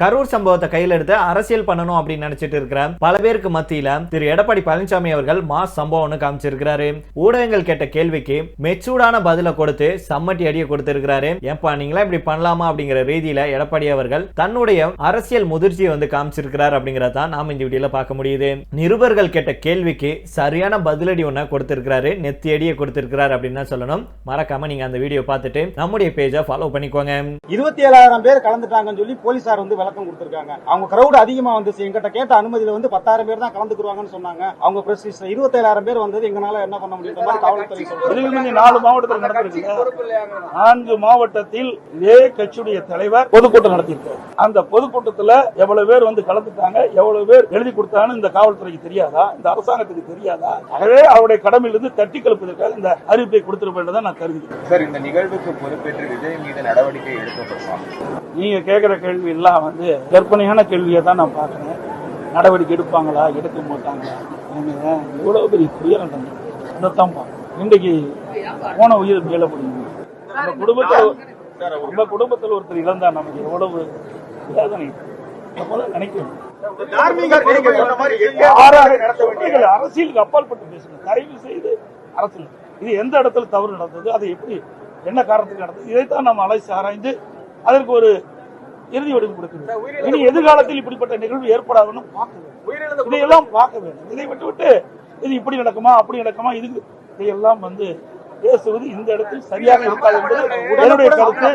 கரூர் சம்பவத்தை கையில் எடுத்து அரசியல் பண்ணணும் அப்படின்னு நினைச்சிட்டு இருக்கிற பல பேருக்கு மத்தியில திரு. எடப்பாடி பழனிசாமி அவர்கள் மாஸ் சம்பவம்னு காமிச்சிருக்கிறாரு. ஊடகங்கள் கேட்ட கேள்விக்கு மெச்சூர்டான பதில கொடுத்து சம்மட்டி அடியை கொடுத்திருக்கிறாரு. ஏப்பா நீங்களா இப்படி பண்ணலாமா அப்படிங்கிற ரீதியில எடப்பாடி அவர்கள் தன்னுடைய அரசியல் முதிர்ச்சியை வந்து காமிச்சிருக்கிறார் அப்படிங்கறத நாம இந்த வீடியோல பார்க்க முடியுது. நிருபர்கள் கேட்ட கேள்விக்கு சரியான பதிலடி ஒன்ன கொடுத்திருக்கிறாரு. நெத்தி அடியை கொடுத்திருக்கிறார் அப்படின்னு தான் சொல்லணும். மறக்காம நீங்க அந்த வீடியோ பார்த்துட்டு நம்முடைய பேஜை ஃபாலோ பண்ணிக்கோங்க. இருபத்தி ஏழாயிரம் பேர் கலந்துட்டாங்கன்னு சொல்லி போலீசார் வந்து விளக்கம் கொடுத்திருக்காங்க. அவங்க கிரௌட் அதிகமா வந்துச்சு எங்கிட்ட கேட்ட அனுமதியில வந்து பத்தாயிரம் பேர் தான் கலந்துக்குருவாங்கன்னு சொன்னாங்க. அவங்க பிரஸ் இருபத்தி ஏழாயிரம் பேர் வந்தது. எங்களால என்ன பண்ண முடியும் மாதிரி காவல்துறை நாலு மாவட்டத்தில் நடந்திருக்கு நான்கு மாவட்டத்தில் இதே கட்சியுடைய தலைவர் பொதுக்கூட்டம் நடத்தியிருக்காரு அந்த பொதுக்கூட்டத்துல எவ்வளவு பேர் வந்து கலந்துட்டாங்க எவ்வளவு பேர் எழுதி கொடுத்தாங்கன்னு இந்த காவல்துறைக்கு தெரியாதா? இந்த அரசாங்கத்துக்கு தெரியாதா? ஆகவே அவருடைய கடமையிலிருந்து தட்டி கலப்பதற்காக இந்த அறிவிப்பை கொடுத்திருப்பதை நான் கருதுகிறேன். சார் இந்த நிகழ்வுக்கு பொறுப்பேற்று விஜய் மீது நடவடிக்கை எடுக்கப்படுமா நீங்க கேட்கிற கேள்வி எல்லாம் வந்து கற்பனையான கேள்வியை தான் நான் பார்க்கிறேன். நடவடிக்கை எடுப்பாங்களா? எடுக்க மாட்டாங்களா? ஏங்க, எவ்வளவு பெரிய துயரம் நடந்தது அதைத்தான் பார்க்கணும். இன்றைக்கு போன உயிர் மேல முடியும் நம்ம குடும்பத்தில் நம்ம குடும்பத்தில் ஒருத்தர் இழந்தா நமக்கு எவ்வளவு வேதனை. அப்பதான் நினைக்கணும் அரசியலுக்கு அப்பாற்பட்டு பேசணும் தயவு செய்து அரசியல். இது எந்த இடத்துல தவறு நடந்தது? அது எப்படி என்ன காரணத்துக்கு நடந்தது? இதைத்தான் நம்ம அலைசி ஆராய்ந்து அதற்கு ஒரு இறுதி வடிவு கொடுக்கணும் இனி எதிர்காலத்தில் இப்படிப்பட்ட நிகழ்வு ஏற்படாதுன்னு பார்க்க வேண்டும். இதையெல்லாம் பார்க்க வேண்டும். இதை விட்டு விட்டு இது இப்படி நடக்குமா அப்படி நடக்குமா இது இதையெல்லாம் வந்து பேசுவது இந்த இடத்தில் சரியாக இருக்காது என்பது என்னுடைய கருத்து.